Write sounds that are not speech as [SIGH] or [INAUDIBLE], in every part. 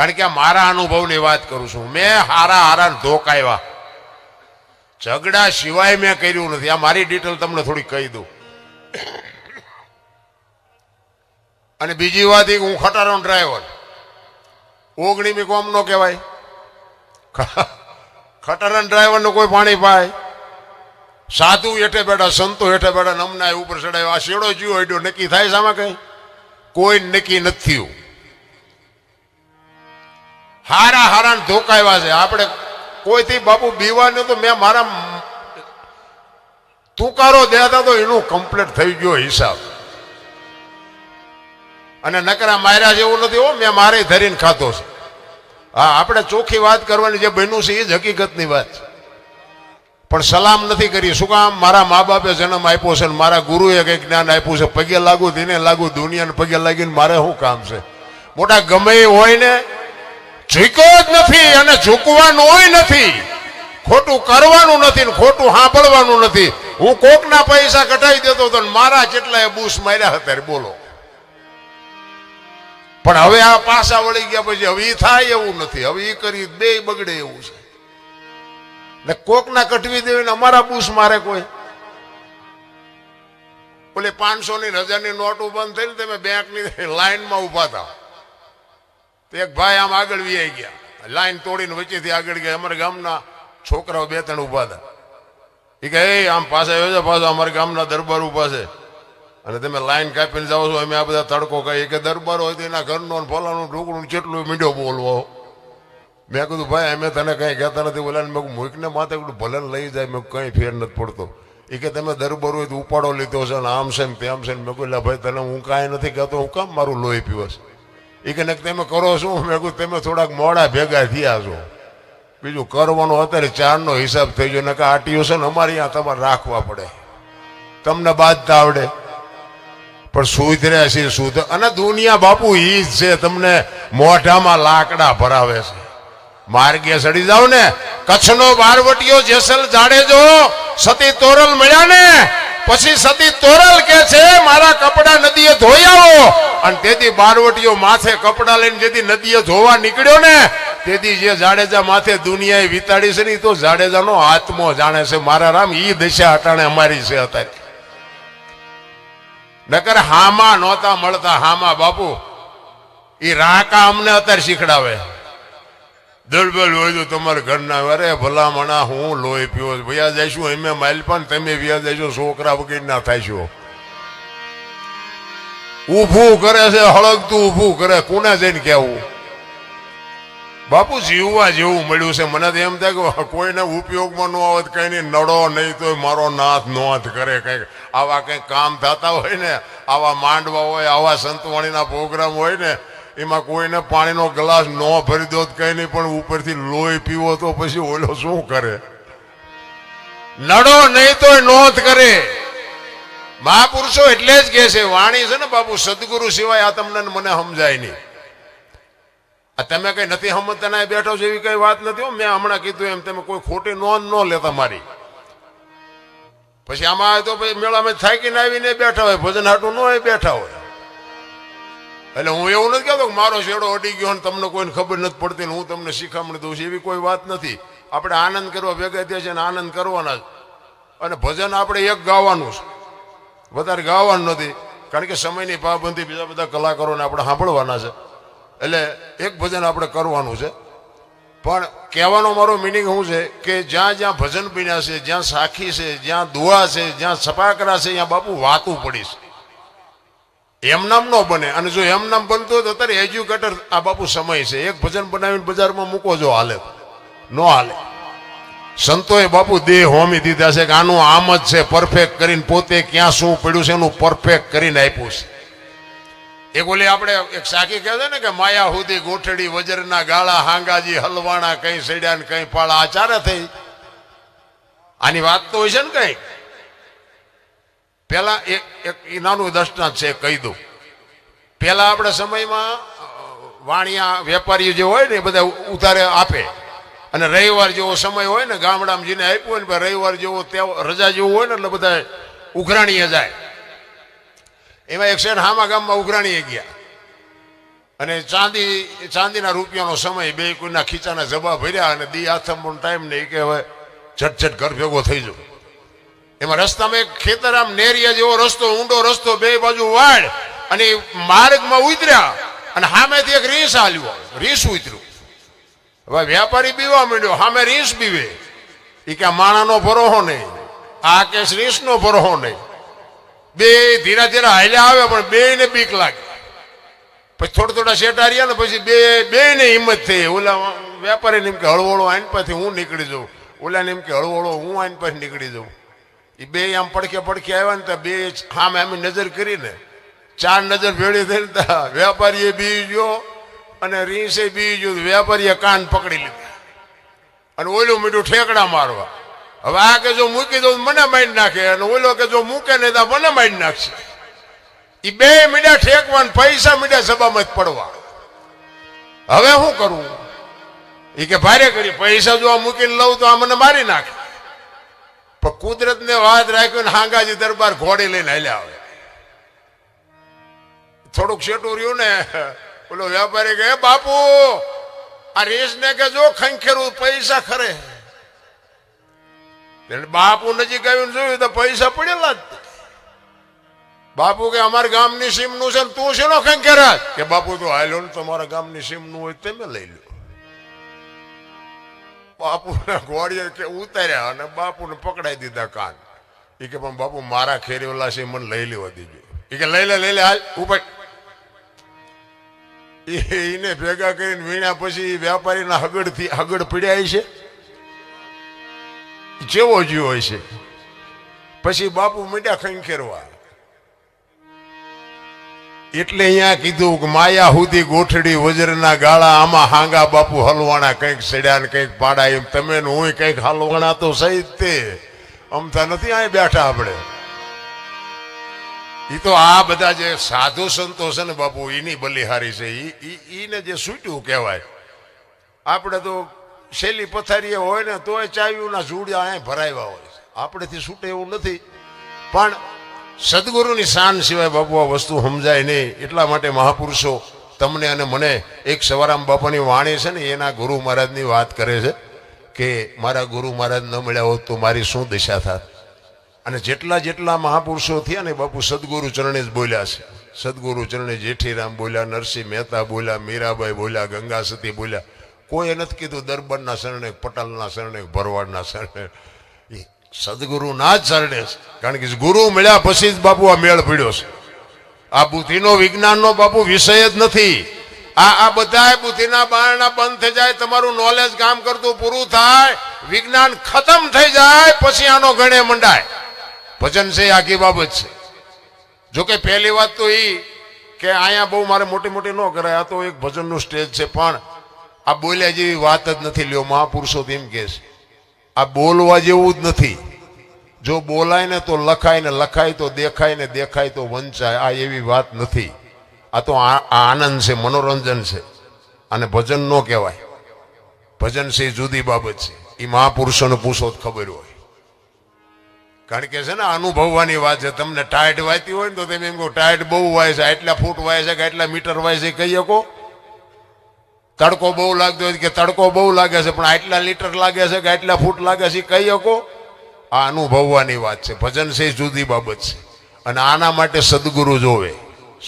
કારણ કે આ મારા અનુભવની વાત કરું છું. મેં હારા હારા ધોકાવ્યા ઝઘડા સિવાય મેં કર્યું નથી. આ મારી ડિટેલ તમને થોડી કહી દઉં. અને બીજી વાત એ હું ખટારો ડ્રાઈવર ઓગણીમી કોમ નો કહેવાય. ખટારા ડ્રાઈવરનું કોઈ પાણી પાય. સાધુ હેઠે બેઠા, સંતો હેઠે બેઠા નમના ઉપર ચડાવ્યો. આ શેડો જીવો હેડ્યો, નક્કી થાય સામે કઈ? કોઈ નક્કી નથી થયું. હારા હારા ધોકાવ્યા છે. આપણે કોઈથી બાપુ બીવાનું તો મેં મારા તુકારો દેતા તો એનું કમ્પ્લીટ થઈ ગયો હિસાબ. અને નકરા માર્યા જેવું નથી હો, મેં મારે ધરીને ખાતો છે. હા, આપણે ચોખ્ખી વાત કરવાની જે બન્યું છે, એ જ હકીકતની વાત છે. પણ સલામ નથી કરી. શું કામ? મારા મા બાપે જન્મ આપ્યો છે મારા ગુરુએ કંઈક જ્ઞાન આપ્યું છે. પગે લાગુ તેને લાગુ દુનિયાને પગે લાગીને મારે શું કામ છે? મોટા ગમે હોય ને ઝૂક્યો જ નથી અને ઝૂકવાનું હોય નથી. ખોટું કરવાનું નથી ને ખોટું સાંભળવાનું નથી. હું કોકના પૈસા કઢાવી દેતો હતો ને મારા જેટલા બૂસ માર્યા હતા બોલો. પણ હવે આ પાસા વળી ગયા પછી હવે એ થાય એવું નથી. હવે એ કરી બે બગડે એવું છે. ને કોકના કટવી દેવી ને અમારા બૂસ મારે કોઈ. ઓલે પાંચસો ની હજારની નોટો બંધ થઈ ને તમે બેંકની લાઈનમાં ઊભા હતા એક ભાઈ આમ આગળ વી ગયા. લાઈન તોડીને વચ્ચેથી આગળ ગયા. અમારા ગામના છોકરાઓ બે ત્રણ ઊભા હતા. એ કે એ, આમ પાસે આવ્યો છે, પાછો અમારા ગામના દરબાર ઊભા છે. અને તમે લાઈન કાપીને જાઓ છો, અમે આ બધા તડકો કહીએ કે દરબાર હોય તો એના ઘરનો ફલાનું ઢોકળું કેટલું મીંડો બોલવો. મેં કીધું, ભાઈ, અમે તને કંઈ કહેતા નથી બોલ્યા. મેં મૂકને માથે કીધું, ભલે લઈ જાય, મેં કંઈ ફેર નથી પડતો. એ કે તમે દરબાર હોય તો ઉપાડો લીધો છે ને આમ છે ને તેમ છે ને. મેં કહ્યું ભાઈ, તને હું કાંઈ નથી કહેતો, હું કામ મારું લોહી પીવો છે એ કે તમે કરો શું? મેં કહ્યું તમે થોડાક મોડા ભેગા થયા છો. બીજું, કરવાનો અત્યારે ચારનો હિસાબ થઈ ગયો. નકા આટીઓ છે ને અમારે અહીંયા તમારે રાખવા પડે. તમને બાંધતા આવડે. પણ સુધર્યા છે સુધ અને દુનિયા બાપુ ઈ જ છે, તમને મોઢામાં લાકડા ભરાવે છે. માર્ગે સડી જાવ ને, કચ્છનો બારવટીયો જેસલ જાડેજો, સતી તોરલ મળ્યા ને પછી સતી તોરલ કે છે, મારા કપડા નદીએ ધોઈ આવો. અને તેથી બારવટીઓ માથે કપડા લઈને જેથી નદીએ ધોવા નીકળ્યો ને, તેથી જે જાડેજા માથે દુનિયાએ વિતાડી છે ને તો જાડેજાનો આત્મો જાણે છે. મારા રામ, ઈ દિશા અટાણે અમારી છે અત્યારે. નકર હામાં નહોતા મળતા, હામા બાપુ એ રાકા અમને અત્યારે શીખડાવે. દળબલ હોય તો તમારા ઘરના અરે ભલામણા, હું લોહી પીવો. વ્યા જઈશું એમે માઇલ પણ તમે વ્યા જઈશો છોકરા વગેરે ના થાય છો. ઊભું કરે છે, હળગતું ઊભું કરે. કોને જઈને કહેવું? બાપુ જીવવા જેવું મળ્યું છે. મને તો એમ થાય કે કોઈને ઉપયોગમાં ન આવત કઈ નહીં, નડો નહીં તો મારો નાથ નોંધ કરે કંઈક. આવા કંઈક કામ થતા હોય ને, આવા માંડવા હોય, આવા સંતવાણીના પ્રોગ્રામ હોય ને એમાં કોઈને પાણીનો ગ્લાસ ન ભરી દો કઈ નહીં, પણ ઉપરથી લોહી પીવો તો પછી ઓલો શું કરે? નડો નહીં તો નોંધ કરે. મહાપુરુષો એટલે જ કે છે, વાણી છે ને બાપુ, સદગુરુ સિવાય આ તમને મને સમજાય નહીં. આ તમે કઈ નથી સમજતા બેઠો છો એવી કઈ વાત નથી. મેં હમણાં કીધું એમ, તમે કોઈ ખોટી નોંધ ન લેતા મારી. પછી આમાં તો મેળામાં થાકીને આવીને બેઠા હોય, ભજન હાટું ન હોય બેઠા હોય. એટલે હું એવું નથી કહેતો મારો શેડો અટી ગયો અને તમને કોઈને ખબર નથી પડતી હું તમને શીખામણી દઉં છું, એવી કોઈ વાત નથી. આપણે આનંદ કરવા ભેગા થયા છે ને આનંદ કરવાના જ. અને ભજન આપણે એક ગાવાનું છે. વધારે ગાવાનું નથી, કારણ કે સમયની પાબંધી બીજા બધા કલાકારોને આપણે સાંભળવાના છે. એટલે એક ભજન આપણે કરવાનું છે. પણ કહેવાનો મારો મિનિંગ શું છે કે જ્યાં જ્યાં ભજન પીણ્યા છે, જ્યાં સાખી છે, જ્યાં દુઆ છે, જ્યાં સપાકરા છે, ત્યાં બાપુ વાતું પડીશ નામ ન બને. અને જો એમ નામ બનતું હોય તો અત્યારે એજ્યુકેટર આ બાપુ સમય છે. એક ભજન બનાવીને બજારમાં મૂકો જો હાલે. ન હાલે. સંતોએ બાપુ દેહ હોમી દીધા છે કે આનું આમ જ છે પરફેક્ટ કરીને પોતે ક્યાં શું પડ્યું છે એનું પરફેક્ટ કરીને આપ્યું છે. એક ઓલી આપણે એક સાખી કહે છે ને કે માયા હુદી ગોઠડી, વજરના ગાળા, હાંગાજી, હલવાણા, કઈ સડ્યા ને કઈ પાળા. આચારે થઈ. આની વાત તો હોય છે ને કઈ? પેલા એક એક નાનું દર્શનાથ છે, કહી દઉં. પેલા આપણા સમયમાં વાણિયા વેપારીઓ જે હોય ને, એ બધા ઉધારે આપે. અને રવિવાર જેવો સમય હોય ને, ગામડામાં જેને આપ્યું હોય ને રવિવાર જેવો રજા જેવું હોય ને, એટલે બધા ઉઘરાણીએ જાય. એમાં એક શેઠ હામા ગામમાં ઉઘરાણીએ ગયા. અને ચાંદી, ચાંદીના રૂપિયાનો સમય બે કોઈના ખીચાના જબા ભર્યા અને દી આથમનો ટાઈમ નહીં કે હવે ઝટઝટ ઘર ભેગો થઈ જાઉં એમાં રસ્તામાં એક ખેતર આમ નેરિયા જેવો રસ્તો, ઊંડો રસ્તો, બે બાજુ વાડ અને માર્ગમાં ઉતર્યા અને સામેથી એક રીસ હાલ્યો રીસ ઉતર્યું. હવે વ્યાપારી બીવા માંડ્યો સામે રીસ બીવે. એ કે માણાનો ભરોહો નહીં. આ કે રીસનો ભરોહો નહીં. બે ધીરા ધીરા હાલ્યા આવે, પણ બે ને બીક લાગે. પછી થોડા થોડા શેટા રહ્યા ને પછી બે બે ને હિંમત થઈ. ઓલા વેપારી એમ કે, હળવળો આઈન પાસેથી હું નીકળી જાઉં. ઓલાને એમ કે, હળવળો હું આઈન પાસે નીકળી જાઉં. એ બે આમ પડખે પડખે આવ્યા ને તો બે આમ એમ નજર કરીને ચાર નજર ભેળી થઈને તો વેપારીએ બી ગયો અને રીસે બી ગયો વેપારીએ કાન પકડી લીધા. અને ઓલું મીઠું ઠેકડા મારવા. હવે આ કે જો મૂકી દઉં મને મારી નાખે અને ઓલો કે જો મૂકે નહીં તો મને મારી નાખશે. એ બે મીડા ઠેકવા પૈસા મીડા સભામાં પડવા. હવે શું કરવું એ કે ભારે કરી, પૈસા જો આ મૂકીને લઉં તો આ મને મારી નાખે. પણ કુદરતને વાત રાખ્યો ને હાંગાજી દરબાર ઘોડી લઈને હાલ્યા આવે થોડુંક શેટું રહ્યું ને, ઓલો વેપારી કે બાપુ, આ રેસ ને કે જો ખંખેરું પૈસા ખરે. બાપુ નજીક આવીને જોયું તો પૈસા પડેલા જ. બાપુ કે, અમારા ગામની સીમનું છે ને, તું શેનો ખંખેરા કે, બાપુ તો હાલ્યો ને તમારા ગામની સીમનું હોય તમે લઈ લો બાપુ ઘોડીએ કે ઉતાર્યા અને બાપુને પકડાઈ દીધા કાન. એ કે, પણ બાપુ, મારા ખેરીઓલા છે મને લઈ લેવા દીજો. એ કે, લઈ લે લઈ લે, હાલ ઉપર એને ભેગા કરીને વીણ્યા પછી વેપારીના હગડથી હગડ પીડ્યા છે. જેવો જીવ હોય છે. પછી બાપુ મીઠા ખંખેરવા. એટલે અહીંયા કીધું કે માયા સુધી ગોઠડી વજરના ગાળા, આમાં હાંગા બાપુ હલવાણા કંઈક સડ્યા ને કંઈક પાડા એમ. તમે ને હું કંઈક હલવાણા તો સહી તે. અમતા નથી અહીં બેઠા આપણે. એ તો આ બધા જે સાધુ સંતો છે ને બાપુ એની બલિહારી છે. એ ઈને જે સૂટ્યું કહેવાય. આપણે તો શેલી પથારીએ હોય ને તોય ચાવ્યું ના જુડ્યા અહીં ભરાવ્યા હોય આપણેથી છૂટે એવું નથી. પણ સદગુરુની શાન સિવાય બાપુ આ વસ્તુ સમજાય નહીં. એટલા માટે મહાપુરુષો તમને અને મને એક સવારામ બાપાની વાણી છે ને, એના ગુરુ મહારાજની વાત કરે છે કે, મારા ગુરુ મહારાજ ન મળ્યા હોત તો મારી શું દિશા થાત? અને જેટલા જેટલા મહાપુરુષો થયા ને, બાપુ સદગુરુ ચરણે જ બોલ્યા છે. સદગુરુ ચરણે જેઠીરામ બોલ્યા, નરસિંહ મહેતા બોલ્યા, મીરાબાઈ બોલ્યા, ગંગા સતી બોલ્યા. કોઈએ નથી કીધું, દરબારના શરણે, પટલના શરણે, ભરવાડના શરણે એ સદગુરુના જ શરણે કારણ કે ગુરુ મળ્યા પછી જ બાપુ આ મેળ પડ્યો છે. આ બુદ્ધિનો વિજ્ઞાનનો બાપુ વિષય જ નથી. આ આ બધા બુદ્ધિના બારણા બંધ થઈ જાય, તમારું નોલેજ કામ કરતું પૂરું થાય, વિજ્ઞાન ખતમ થઈ જાય, પછી આનો ગણે મંડાય. ભજન છે આખી બાબત છે. જોકે પહેલી વાત તો એ કે અહીંયા બહુ મારે મોટી મોટી ન કરાય, આ તો એક ભજનનું સ્ટેજ છે, પણ આ બોલ્યા જેવી વાત જ નથી. લ્યો મહાપુરુષો એમ કહે છે. આ બોલવા જેવું જ નથી. જો બોલાય ને તો લખાય ને લખાય, તો દેખાય ને દેખાય, તો વંચાય. આ એવી વાત નથી. આ તો આ આનંદ છે, મનોરંજન છે. અને ભજન ન કહેવાય. ભજન છે એ જુદી બાબત છે. એ મહાપુરુષોને પૂછો જ ખબર હોય. કારણ કે છે ને, અનુભવવાની વાત છે. તમને ટાયટ વાંચતી હોય ને તો તમે એમ કહો ટાયટ બહુ વાય છે. આટલા ફૂટ વાય છે કે આટલા મીટર વાય છે? કહી શકો. તડકો બહુ લાગતો હોય કે તડકો બહુ લાગે છે, પણ આટલા લીટર લાગે છે કે આટલા ફૂટ લાગે છે કહી શકો? આ અનુભવવાની વાત છે. ભજન છે જુદી બાબત છે. અને આના માટે સદગુરુ જોવે.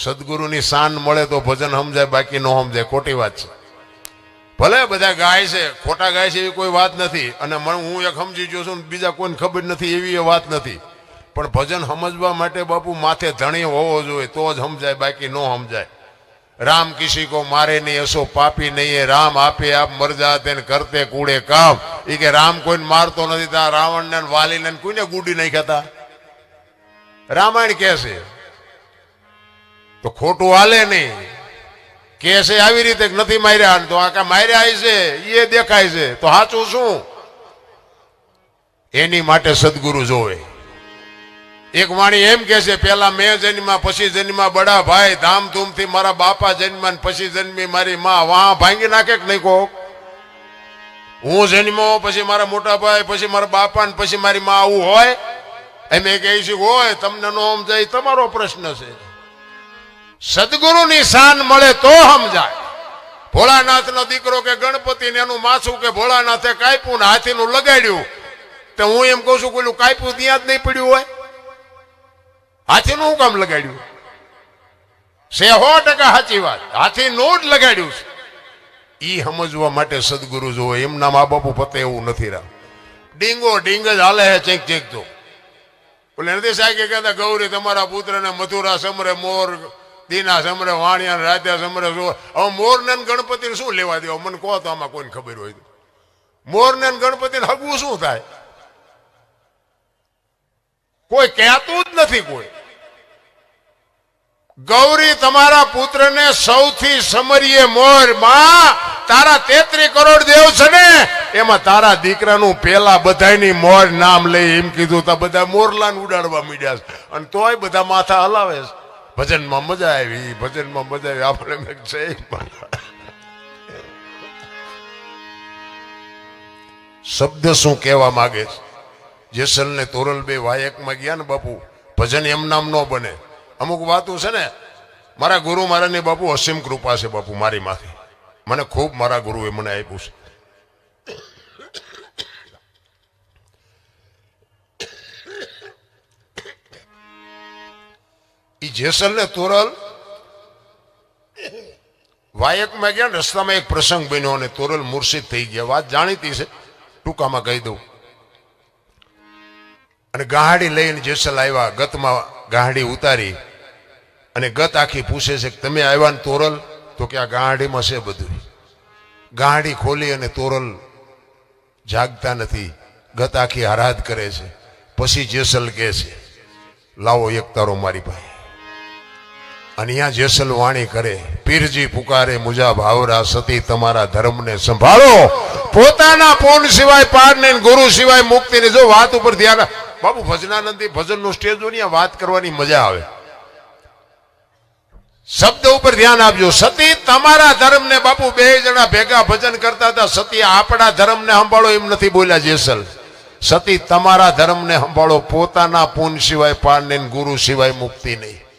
સદગુરુની શાન મળે તો ભજન સમજાય, બાકી ન સમજાય. ખોટી વાત છે. ભલે બધા ગાય છે, ખોટા ગાય છે એવી કોઈ વાત નથી. અને હું એક સમજી ગયો છું બીજા કોઈને ખબર નથી એવી એ વાત નથી. પણ ભજન સમજવા માટે બાપુ માથે ધણી હોવો જોઈએ, તો જ સમજાય, બાકી ન સમજાય. રામ કિસી કો મારે નહીં, અસો પાપી નહીં એ રામ આપે, આપ મરજા તેને કરતે કૂડે કામ. એ કે રામ કોઈને મારતો નથી, તા રાવણ ને વાલીને ને કોઈને ગુડી નહીં ખાતા. રામાયણ કે છે, તો ખોટું હાલે નહીં. કે છે, આવી રીતે નથી માર્યા. તો આ કા માર્યા છે? એ દેખાય છે. તો સાચું શું? એની માટે સદગુરુ જોવે. એક વાણી એમ કે છે પેલા મેં જન્મા પછી જન્મા બડા ભાઈ, ધામધૂમથી મારા બાપા જન્મા પછી જન્મી મારી માં. વાહ, ભાંગી નાખે કે નહીં કોક? હું જન્મો પછી મારા મોટા ભાઈ, પછી મારા બાપા ને પછી મારી માં આવું હોય? એમ એ કહે છે હોય, તમને નો સમજાય, તમારો પ્રશ્ન છે. સદગુરુની શાન મળે તો સમજાય. ભોળાનાથનો દીકરો કે ગણપતિ ને એનું માથું કે ભોળાનાથે કાપ્યું ને હાથીનું લગાડ્યું, તો હું એમ કહું છું પેલું કાપ્યું ત્યાં જ નહીં પડ્યું હોય? હાથીનું શું કામ લગાડ્યું? સે સો ટકા સાચી વાત. હાથીનું જ લગાડ્યું છે. એ સમજવા માટે સદગુરુ જોવે, એમના મા બાપુ પતે એવું નથી રહ્યા ડીંગો ડીંગ જ હાલે હે, ચેક ચેક તો બોલે નથી સાહેબ કહેતા, ગૌરી, તમારા પુત્રને મથુરા સમરે, મોર, દીના સમરે, વાણિયા રાધ્યા સમરે જો. હવે મોર ને ગણપતિને શું લેવા દેવા? મને કહો તો આમાં કોઈને ખબર હોય તો. મોર ને ગણપતિને હગવું શું થાય? કોઈ કહેતું જ નથી કોઈ. ગૌરી તમારા પુત્રને સૌથી સમરીએ મોરમાં તારા તેત્રી કરોડ દેવ છે ને, એમાં તારા દીકરાનું પેલા બધાની મોર નામ લઈ એમ કીધું તો, બધા મોરલાન ઉડાડવા મીડ્યા છે. અને તોય બધા માથા હલાવે છે. ભજનમાં મજા આવી ભજનમાં મજા આવી. આપણે મેં જય શબ્દ શું કહેવા માંગે છે? જેસલ ને તોરલ બે વાયકમાં ગયા ને બાપુ, ભજન એમ નામ ન બને. અમુક વાતો છે ને, મારા ગુરુ મારાની બાપુ અસીમ કૃપા છે બાપુ મારી માથે. મને ખૂબ મારા ગુરુએ મને આપ્યું છે. એ જેસલ ને તોરલ વાયકમાં ગયા રસ્તામાં એક પ્રસંગ બન્યો અને તોરલ મુર્શિદ થઈ ગયા. વાત જાણીતી છે, ટૂંકામાં કહી દઉં. અને ગાહાડી લઈને જેસલ આવ્યા, ગતમાં ગાડી ઉતારી અને ગત આખી પૂછે છે કે તમે આવ્યા ને તોરલ? તો કે આ ગાડીમાં છે બધું. ગાડી ખોલી અને તોરલ જાગતા નથી. ગત આખી આરાધ કરે છે. પછી જેસલ કહે છે, લાવો એક તારો મારી પાસે. અને અહીંયા જેસલ વાણી કરે, પીરજી પુકારે મુજા ભાવરા સતી તમારા ધર્મને સંભાળો. પોતાના પોન સિવાય પાર ને ગુરુ સિવાય મુક્તિ ને જો વાત ઉપર ધ્યાન બાબુ ભજનાનંદી ભજનનું સ્ટેજ જો વાત કરવાની મજા આવે. શબ્દ ઉપર ધ્યાન આપજો. સતી, તમારા ધર્મને બાપુ બે જણા ભેગા ભજન કરતા હતા. સતી, આપણા ધર્મને સંભાળો એમ નથી બોલ્યા જેસલ. સતી, તમારા ધર્મને સંભાળો. પોતાના પૂન સિવાય પાર ને ગુરુ સિવાય મુક્તિ નહીં.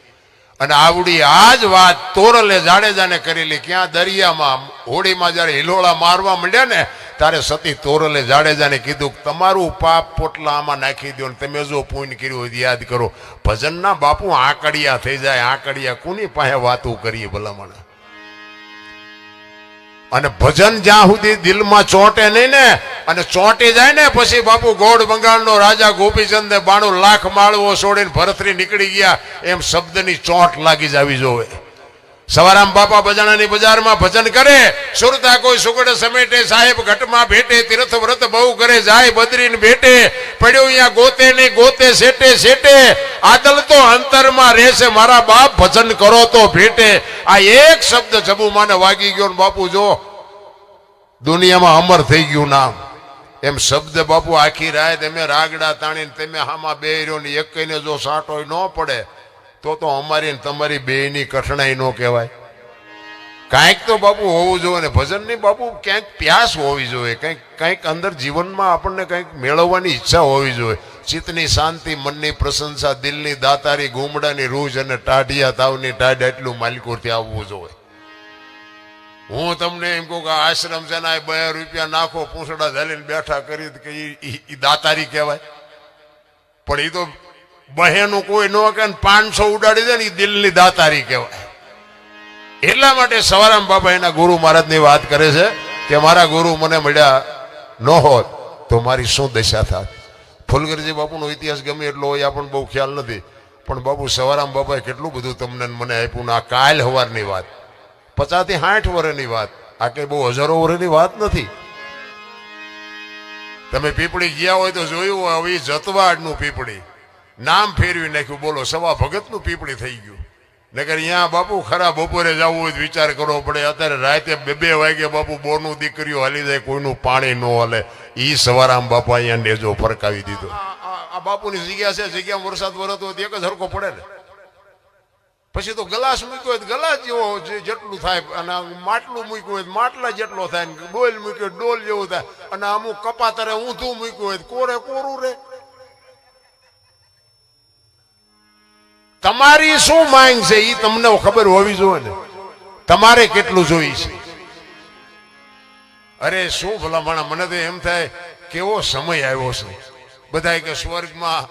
અને આવડી આ જ વાત તોરલે જાડેજાને કરેલી, ક્યાં દરિયામાં, હોડીમાં જ્યારે હિલોળા મારવા માંડ્યા ને, ત્યારે સતી તોરલે જાડેજાને કીધું તમારું પાપ પોટલા આમાં નાખી દો ને તમે જો પૂન કર્યું હોય યાદ કરો. ભજનના બાપુ આંકડિયા થઈ જાય, આંકડિયા કોની પાસે વાતું કરીએ ભલામણ? અને ભજન જ્યાં સુધી દિલમાં ચોંટે નહીં ને, અને ચોંટી જાય ને, પછી બાપુ ગોળ બંગાળનો રાજા ગોપીચંદ બાણું લાખ માળવો છોડીને ભરતરી નીકળી ગયા, એમ શબ્દની ચોંટ લાગી જાવી જોવે. સવારામ બાપા બજાણાની બજારમાં ભજન કરે, સુરતા કોઈ સુગડ સમેટે, સાહેબ ઘટમાં ભેટે તીર્થ વ્રત બહુ કરે, જાય બદરીને ભેટે, પડ્યો અહીંયા ગોતે ને ગોતે સેટે સેટે આદલ તો અંતરમાં રહેશે, મારા બાપ ભજન કરો તો ભેટે. આ એક શબ્દ જબુમાને વાગી ગયો ને બાપુ જો, દુનિયામાં અમર થઈ ગયું નામ. એમ શબ્દ બાપુ આખી રાત તમે રાગડા તાણીને તમે હામાં બે રહ્યો ને એક કહીને જો સાટોય ન પડે તો તો અમારી ને તમારી બેયની કઠણાઈ ન કહેવાય. કાંઈક તો બાપુ હોવું જોઈએ ને ભજનની બાપુ ક્યાંક પ્યાસ હોવી જોઈએ કંઈક કંઈક અંદર જીવનમાં આપણને કંઈક મેળવવાની ઈચ્છા હોવી જોઈએ. ચિત્તની શાંતિ, મનની પ્રશંસા, દિલની દાતારી ગુમડાની રૂજ અને ટાઢિયા તાવની ટાઢ એટલું માલિકોરથી આવવું જોઈએ. હું તમને એમ કહું કે આશ્રમ છે ને બે રૂપિયા નાખો, પૂંછડા ઝાલીને બેઠા કરી કે ઈ દાતારી કહેવાય. પણ એ તો બહેનું કોઈ ન કે પાંચસો ઉડાડી દે ને એ દિલની દાતારી કહેવાય. એટલા માટે સવારામ બાબા એના ગુરુ મહારાજની વાત કરે છે કે મારા ગુરુ મને મળ્યા ન હોત તો મારી શું દશા થાત? ફુલગરજી બાપુનો ઇતિહાસ ગમે એટલો હોય આપણને બહુ ખ્યાલ નથી. પણ બાપુ સવારામ બાબાએ કેટલું બધું તમને મને આપ્યું આ કાલ હવારની વાત. પચાસથી સાઠ વર્ષની વાત. આ કંઈ બહુ હજારો વર્ષની વાત નથી. તમે પીપળી ગયા હોય તો જોયું આવી જતવાડનું પીપળી. નામ ફેરવી નાખ્યું, બોલો, સવા ભગતનું પીપળી થઈ ગયું. નગર અહીંયા બાપુ ખરા બપોરે જવું હોય વિચાર કરવો પડે. અત્યારે રાતે બે બે વાગે બાપુ બોરનું દીકરીઓ હાલી જાય, કોઈનું પાણી ન હાલે. ઈ સવારામ બાપા અહીંયા નેજો ફરકાવી દીધો. આ- બાપુની જગ્યા છે જગ્યામાં વરસાદ વરતો હોય એક જ હરકો પડે ને. પછી તો ગલાસ મૂક્યો હોય ગલાસ જેવો જેટલું થાય, અને માટલું મૂક્યું હોય માટલા જેટલો થાય ડોલ મૂક્યો ડોલ જેવું થાય, અને અમુક કપાતરે ઊંધું મૂક્યું હોય કોરે કોરું રે? તમારી શું માંગ છે? એ તમને ખબર હોવી જોઈએ ને. તમારે કેટલું જોઈ છે? અરે શું ભલા મને તો એમ થાય, કેવો સમય આવ્યો છે? બધા કે સ્વર્ગમાં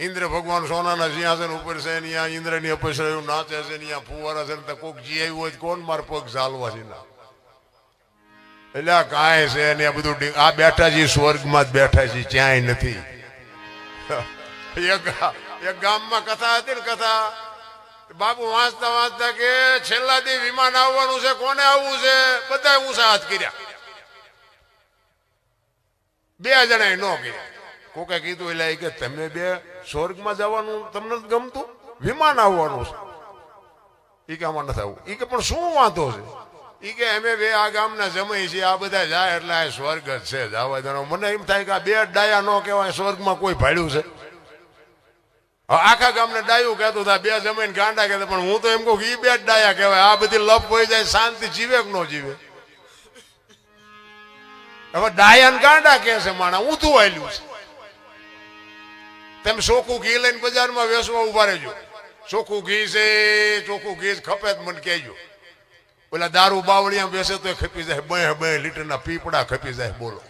ઇન્દ્ર ભગવાન સોનાના સિંહાસન ઉપર છે અહીંયા ઇન્દ્રની અપસરાયું નાચે છે અહીંયા ફુવારા છે ને કોક જી આવ્યું હોય કોણ માર પગ ચાલવા છે ના એટલે આ કાંઈ છે ને, આ બધું આ બેઠા છે, સ્વર્ગમાં જ બેઠા છે, ક્યાંય નથી. [LAUGHS] એક ગામમાં કથા હતી ને કથા. બાપુ વાંચતા વાંચતા કે છેલ્લા દી વિમાન આવવાનું છે, કોને આવવું છે? બધા ઊંચા હાથ કર્યા. બે જણાએ નો કર્યા. કોકે કીધું એટલે કે તમે બે સ્વર્ગમાં જવાનું તમને ગમતું? વિમાન આવવાનું છે. ઈ કે, આમાં નથી આવવું. ઈ કે, પણ શું વાંધો છે? ઈ કે, અમે બે આ ગામના જમાઈ છીએ, આ બધા જાય એટલે આ સ્વર્ગ જ છે, જવા મને એમ થાય કે આ બે ડાયા નો કહેવાય, સ્વર્ગમાં કોઈ ભાડ્યું છે. આખા ગામને ડાયું કહેતું હતા બે જમીન ગાંડા કહેતા, પણ હું તો એમ કહું ઈ બે ડાયા કહેવાય. આ બધી લપ હોય જાય, શાંતિ જીવે કે ન જીવે? હવે ડાયા ગાંડા કહે છે માણા, ઊંધું આવેલું છે. તેમ ચોખ્ખું ઘી લઈને બજારમાં વેસવા ઊભા રહેજો. ચોખ્ખું ઘી છે, ચોખ્ખું ઘી ખપે મને કહેજો. ઓલા દારૂ બાવળિયા બેસે તો ખપી જાય. બે બે લીટરના પીપડા ખપી જાય, બોલો.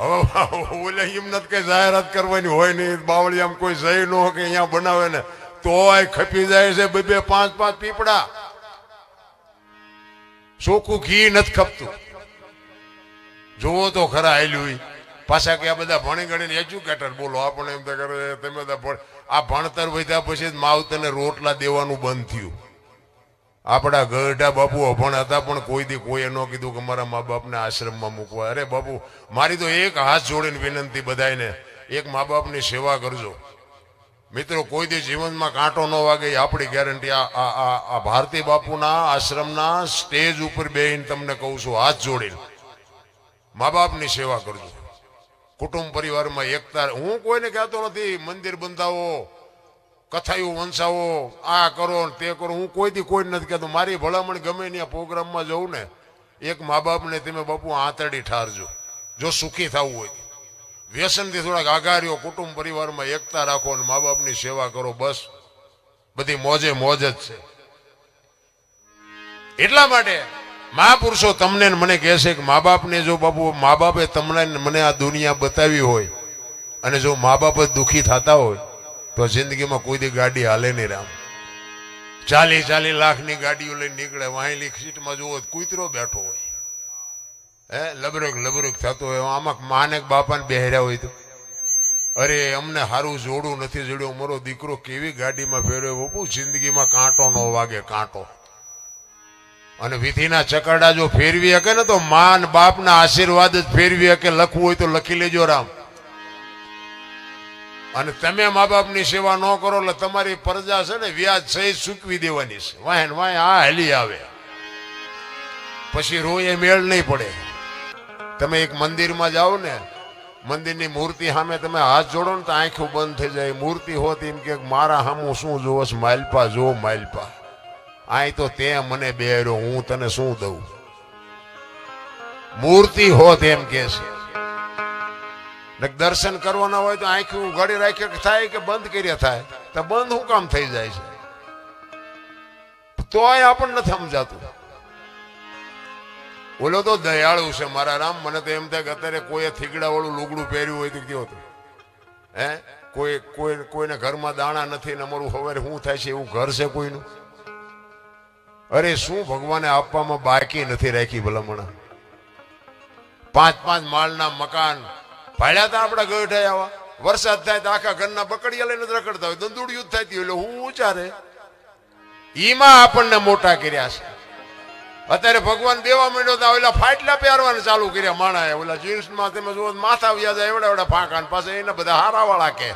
હવે ઓલે નથી કઈ જાહેરાત કરવાની હોય નહીં. બાવળી આમ કોઈ જઈ ન કે અહીંયા બનાવે ને. તોય ખપી જાય છે બે બે, પાંચ પાંચ પીપડા ચોખ્ખું ઘી નથી ખપતું. જોવો તો ખરા આયલું ઈ. પાછા કે આ બધા ભણી ગણીને એજ્યુકેટર બોલો આપણે એમ તો કરે, તમે બધા આ ભણતર વધ્યા પછી માવતરને રોટલા દેવાનું બંધ થયું. આપણા ગઢા બાપુ અભણ હતા, પણ કોઈ દી કોઈએ ન કીધું કે મારા મા બાપને આશ્રમમાં મૂકવા. અરે બાપુ, મારી તો એક હાથ જોડીને વિનંતી બધાને એક મા બાપની સેવા કરજો. મિત્રો, કોઈ દી જીવનમાં કાંટો ન વાગે આપણી ગેરંટી આ આ ભારતી બાપુના આશ્રમના સ્ટેજ ઉપર બેહીને તમને કહું છું, હાથ જોડીને. મા બાપની સેવા કરજો. કુટુંબ પરિવારમાં એકતા, હું કોઈને કહેતો નથી, મંદિર બંધાવો કથાયું વંશાવો, આ કરો તે કરો. હું કોઈથી કોઈ નથી કહેતો. મારી ભલામણ ગમે ત્યાં પ્રોગ્રામમાં જવું ને, એક મા બાપને તમે બાપુ આંતરડી ઠારજો. જો સુખી થવું હોય. વ્યસનથી થોડાક આઘાર્યો કુટુંબ પરિવારમાં એકતા રાખો અને મા બાપની સેવા કરો, બસ. બધી મોજે મોજ જ છે. એટલા માટે મહાપુરુષો તમને મને કહે છે કે મા બાપને જો બાપુ મા બાપે તમને મને આ દુનિયા બતાવી હોય અને જો મા બાપ જ દુઃખી થતા હોય તો જિંદગીમાં કોઈ દી ગાડી હાલે નહીં રામ. ચાલી ચાલી લાખની ગાડીઓ લઈને નીકળે, વાંયલી સીટમાં જુઓ કૂતરો બેઠો હોય. હે, લબરક લબરક થતો હોય, આમાં માને બાપાને બેહર્યા હોય તો. અરે, અમને સારું જોડું નથી જોડ્યું મારો દીકરો કેવી ગાડીમાં ફેરવ્યો બાપુ જિંદગીમાં કાંટો ન વાગે, કાંટો. અને વિધિના ચકરડા જો ફેરવી શકે ને તો માન બાપના આશીર્વાદ જ ફેરવી શકે, લખવું હોય તો લખી લેજો રામ. અને તમે મા બાપની સેવા ન કરો એટલે તમારી પ્રજા છે ને વ્યાજ સહિત સૂકવી દેવાની છે. વાહન વાહ આ હાલી આવે. પછી રોય મેળ નહીં પડે. તમે એક મંદિરમાં જાઓ ને, મંદિરની મૂર્તિ સામે તમે હાથ જોડો ને તો આંખો બંધ થઈ જાય. મૂર્તિ હોત એમ કે મારા હામું શું જોવો માલપા જો માલપા. આય તો તે મને બેરો હું તને શું દઉં? મૂર્તિ હોત એમ કે છે. દર્શન કરવાના હોય તો આંખી ઉઘાડી રાખી થાય કે બંધ કર્યા થાય. તો બંધ શું કામ થઈ જાય છે? તોય આપણને સમજાતું. બોલો તો દયાળુ છે, મારા રામ, મને તો એમ થાય કે અત્યારે કોઈએ થીગડા વાળું લુગડું પહેર્યું હોય તો કેવું હતું હે? કોઈ કોઈ, કોઈને ઘરમાં દાણા નથી ને અમારું હવે શું થાય છે? એવું ઘર છે કોઈનું? અરે શું ભગવાને આપવામાં બાકી નથી રાખી ભલામણા? પાંચ પાંચ માળના મકાન ભાડ્યા તો આપણા ગઢાઈ આવા વરસાદ થાય તો આખા ઘરના બકડીયા લઈને રખડતા હોય. દંદુડિયું થાય એટલે હું ઉચારે ઈમાં આપણને મોટા કર્યા છે. અત્યારે ભગવાન દેવા માંડ્યો તો ઓલા ફાટલા પહેરવાના ચાલુ કર્યા માણા ઓલા જીન્સમાં તમે જુઓ માથા વ્યાજ એવડા એવડા ફાંકા પાસે એને બધા હારા વાળા કે.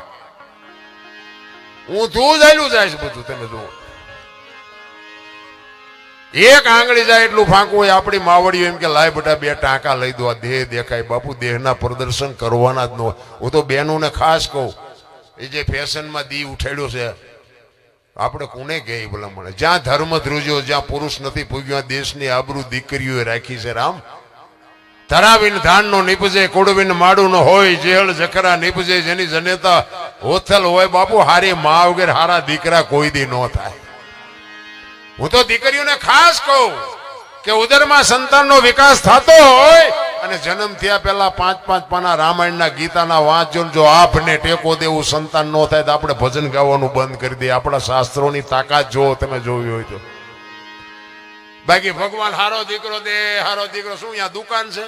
હું તું જાયલું જાય છે બધું, તમે જુઓ. એક આંગળી જાય એટલું ફાંકવું હોય, આપણી માવડીઓ એમ કે, લાય બેટા બે ટાંકા લઈ દો, આ દેહ દેખાય, બાપુ દેહના પ્રદર્શન કરવાના જ ન હોય. હું તો બહેનોને ખાસ કહું, એ જે ફેશનમાં દી ઉઠેડ્યો છે, આપણે કોને કહે ભલા મળે? જ્યાં ધર્મ ધ્રુજ્યો, જ્યાં પુરુષ નથી પૂગ્યો દેશની આબરૂ દીકરીઓએ રાખી છે, રામ. ધરાવીને ધાનનો નીપજે કુડવીને માડુનો હોય, જેહળ જખરા નીપજે, જેની જનેતા હોથલ હોય, બાપુ, હારી મા વગેરે, હારા દીકરા કોઈ દી ન થાય. હું તો દીકરીઓને ખાસ કહું કે ઉદરમાં સંતાનનો વિકાસ થતો હોય અને જન્મ થયા પહેલા પાંચ પાંચ પાના રામાયણના ગીતાના વાંચજો જો આપને ટેકો દેવું, સંતાન નો થાય તો આપણે ભજન ગાવાનું બંધ કરી દઈએ. આપણા શાસ્ત્રોની તાકાત જો તમે જોવી હોય તો. બાકી ભગવાન હારો દીકરો દે, હારો દીકરો શું, અહીંયા દુકાન છે?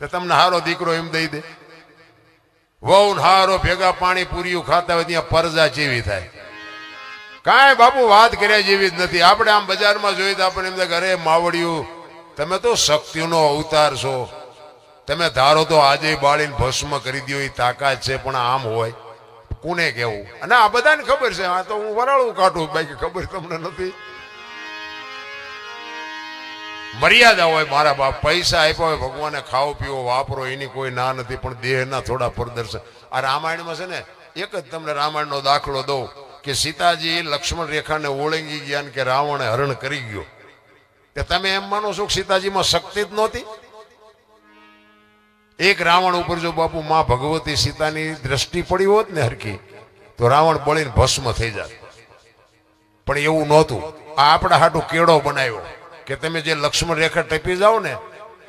તો તમને હારો દીકરો એમ દઈ દે. વહુ હારો ભેગા પાણી પૂરીયું ખાતા હોય ત્યાં પરજા જેવી થાય. કાંઈ બાપુ વાત કર્યા જેવી જ નથી. આપણે આમ બજારમાં જોઈએ તો આપણે એમ ઘરે માવડિયું તમે તો શક્તિનો અવતાર છો. તમે ધારો તો આજે બાળીને ભસ્મ કરી દો એ તાકાત છે પણ આમ હોય. કોને કેવું અને આ બધાને ખબર છે. આ તો હું વરાળું કાઢું, બાકી ખબર તમને નથી. મર્યાદા હોય મારા બાપ. પૈસા આપ્યા હોય, ભગવાને ખાઓ પીવો વાપરો, એની કોઈ ના નથી, પણ દેહના થોડા પ્રદર્શન. આ રામાયણમાં છે ને, એક જ તમને રામાયણનો દાખલો દઉં. કે સીતાજી લક્ષ્મણ રેખાને ઓળંગી ગયા કે રાવણે હરણ કરી ગયો. કે તમે એમ માનો છો કે સીતાજીમાં શક્તિ જ નહોતી? એક રાવણ ઉપર જો બાપુ માં ભગવતી સીતાની દ્રષ્ટિ પડી હોત ને હરકી તો રાવણ બળીને ભસ્મ થઈ જાત. પણ એવું નહોતું. આ આપણા હાટું કેળો બનાવ્યો કે તમે જે લક્ષ્મણ રેખા ટપી જાઓ ને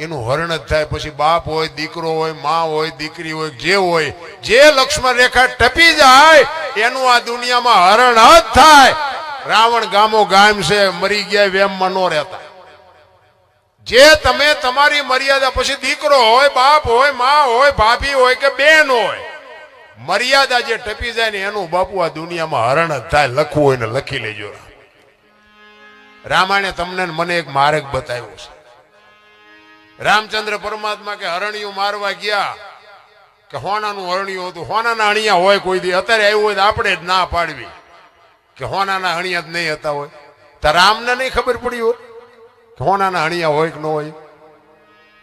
એનું હરણ જ થાય. પછી બાપ હોય, દીકરો હોય, માં હોય, દીકરી હોય, જે હોય, જે લક્ષ્મણ રેખા ટપી જાય, એનું આ દુનિયામાં હરણ જ થાય. રાવણ ગામો ગામ છે, મરી ગયા વેમમાં ન રહેતા. જે તમે તમારી મર્યાદા, પછી દીકરો હોય, બાપ હોય, માં હોય, ભાભી હોય કે બેન હોય, મર્યાદા જે ટપી જાય ને એનું બાપુ આ દુનિયામાં હરણ જ થાય. લખવું હોય ને લખી લેજો. રામાયણે તમને મને એક માર્ગ બતાવ્યો છે. રામચંદ્ર પરમાત્મા કે હરણિયું મારવા ગયા, કે હોનાનું હરણિયું હતું. હોનાના હણિયા હોય કોઈ દી. અત્યારે આવ્યું હોય તો આપણે જ ના પાડવી. કે હોનાના હણિયા જ નહીં હતા હોય. તો રામને નહીં ખબર પડી હોય કે હોનાના હણિયા હોય કે ન હોય.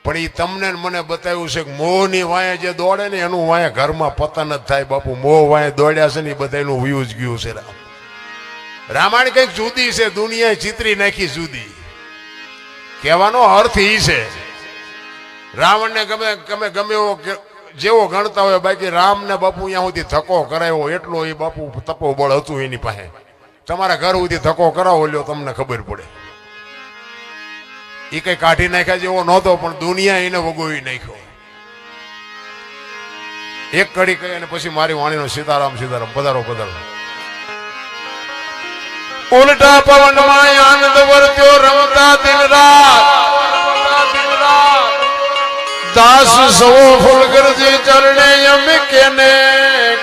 પણ એ તમને મને બતાવ્યું છે કે મોહની વાંયે જે દોડે ને એનું વાંયે ઘરમાં પતન જ થાય બાપુ. મોહ વાંયે દોડ્યા છે ને એ બધા એનું વ્યૂઝ ગયું છે રામ. રામાયણ કંઈક જુદી છે, દુનિયાએ ચિત્રી નાખી જુદી. કહેવાનો અર્થ ઈ છે રાવણને ગમે ગમે ગમે એવો જેવો ગણતા હોય, બાકી રામને બાપુ અહીંયા સુધી ધક્કો કરાયો એટલો એ બાપુ તપોબળ હતું એની પાસે. તમારા ઘર સુધી ધક્કો કરાવો લ્યો, તમને ખબર પડે. એ કઈ કાઢી નાખ્યા જેવો નહોતો, પણ દુનિયા એને વગોવી નાખ્યો. એક કડી કહી અને પછી મારી વાણીનો સીતારામ સીતારામ, પધારો પધારો. ઉલટા પવનમાં આનંદ વર્ત્યો, રમતા દિન રાત. દાસ સવો ફૂલગરજી ચરણે અમે કેને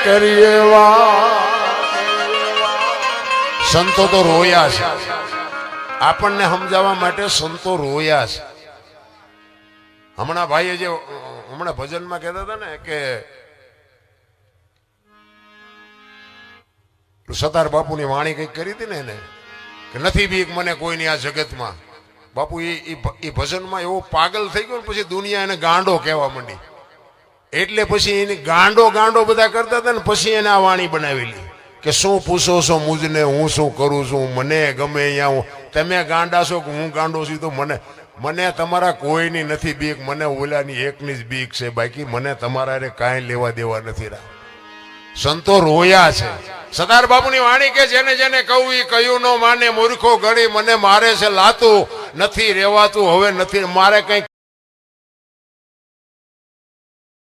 કરીએ સંતો તો રોયા છે. આપણને સમજાવવા માટે સંતો રોયા છે. હમણાં ભાઈએ જે, હમણાં ભજનમાં કહેતા હતા ને કે સતાર બાપુની વાણી કંઈક કરી હતી ને એને? કે નથી બીક મને કોઈની આ જગતમાં? બાપુ, એ એ ભજનમાં એવો પાગલ થઈ ગયો ને પછી દુનિયા એને ગાંડો કહેવા માંડી. એટલે પછી એની ગાંડો ગાંડો બધા કરતા હતા ને પછી એને આ વાણી બનાવેલી કે શું પૂછો છો મુજને, હું શું કરું છું? મને ગમે અહીંયા હું તમે ગાંડા છો કે હું ગાંડો છું તો મને મને તમારા કોઈની નથી બીક, મને ઓલાની એકની જ બીક છે બાકી મને તમારા કાંઈ લેવા દેવા નથી રાખ સંતો રોયા છે. સરદાર બાપુની વાણી કે જેને જેને કહું એ કહ્યું ન માને મૂર્ખો ગળી મને મારે છે, લાતું નથી રેવાતું, હવે નથી, મારે કઈ